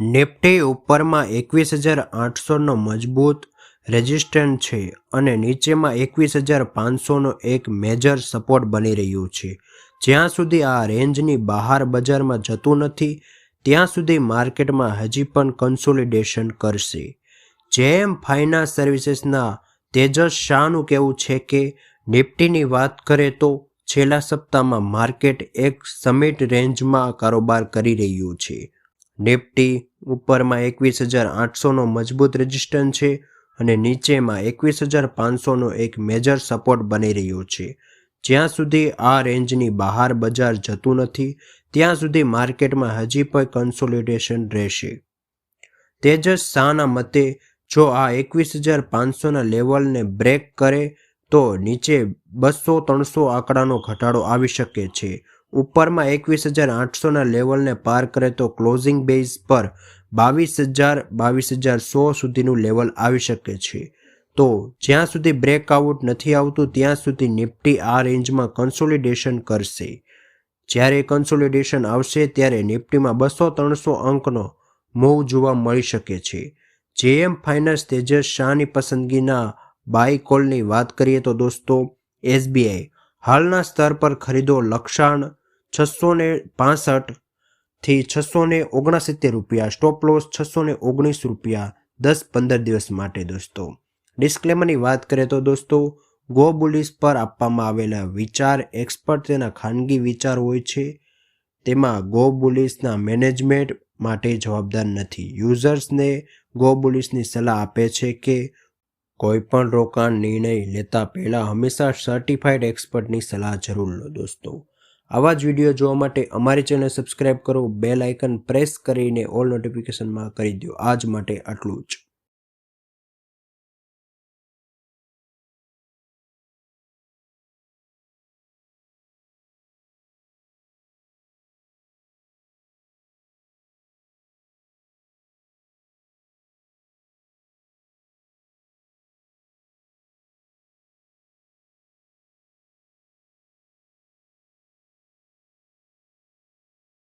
Nifty ઉપરમાં એકવીસ હજાર આઠસોનો મજબૂત રેઝિસ્ટન્ટ છે અને નીચેમાં એકવીસ હજાર પાંચસોનો એક મેજર સપોર્ટ બની રહ્યું છે. જ્યાં સુધી આ રેન્જની બહાર બજારમાં જતું નથી, ત્યાં સુધી માર્કેટમાં હજી પણ કન્સોલિડેશન કરશે. જેમ ફાઇનાન્સ સર્વિસીસના તેજસ શાહનું કહેવું છે કે, નિફ્ટીની વાત કરે તો છેલ્લા સપ્તાહમાં માર્કેટ એક સમિટ રેન્જમાં કારોબાર કરી રહ્યું છે. નિફ્ટી ઉપરમાં એકવીસ હજાર આઠસોનો મજબૂત રેઝિસ્ટન્સ છે અને નીચેમાં એકવીસ હજાર પાંચસોનો એક મેજર સપોર્ટ બની રહ્યો છે. જ્યાં સુધી આ રેન્જની બહાર બજાર જતું નથી, ત્યાં સુધી માર્કેટમાં હજી પણ કન્સોલિડેશન રહેશે. તેજસ શાહના મતે, જો આ એકવીસ હજાર પાંચસોના લેવલને બ્રેક કરે, તો નીચે બસો ત્રણસો આંકડાનો ઘટાડો આવી શકે છે. ઉપરમાં એકવીસ હજાર આઠસોના લેવલને પાર કરે તો ક્લોઝિંગ બેઝ પર બાવીસ હજાર બાવીસ હજાર સો સુધીનું લેવલ આવી શકે છે. તો જ્યાં સુધી બ્રેકઆઉટ નથી આવતું, ત્યાં સુધી નિફ્ટી આ રેન્જમાં કન્સોલિડેશન કરશે. જ્યારે કન્સોલિડેશન આવશે, ત્યારે નિફ્ટીમાં બસો ત્રણસો અંકનો મૂવ જોવા મળી શકે છે. જેએમ ફાઇનાન્સ તેજસ શાહની પસંદગીના બાય કોલની વાત કરીએ તો દોસ્તો, એસબીઆઈ હાલના સ્તર પર ખરીદો લક્ષાણ છસો ને પાસઠથી છસો ને ઓગણસિત્તેર રૂપિયા. સ્ટોપ લોસ છસો ને ઓગણીસ રૂપિયા. દસ પંદર દિવસ માટે દોસ્તો. ડિસ્ક્લેમરની વાત કરીએ તો દોસ્તો ગો બુલિસ પર આપવામાં આવેલા વિચાર એક્સપર્ટ તેના ખાનગી વિચાર હોય છે. તેમાં ગો બુલિસના મેનેજમેન્ટ માટે જવાબદાર નથી. યુઝર્સને ગો બુલિસની સલાહ આપે છે કે કોઈપણ રોકાણ નિર્ણય લેતા પહેલાં હંમેશા સર્ટિફાઈડ એક્સપર્ટની સલાહ જરૂર લો દોસ્તો. આવા જ વીડિયો જોવા માટે અમારી ચેનલ સબસ્ક્રાઈબ કરો, બેલ આઇકન પ્રેસ કરીને ઓલ નોટિફિકેશનમાં કરી દો આજ માટે આટલું જ.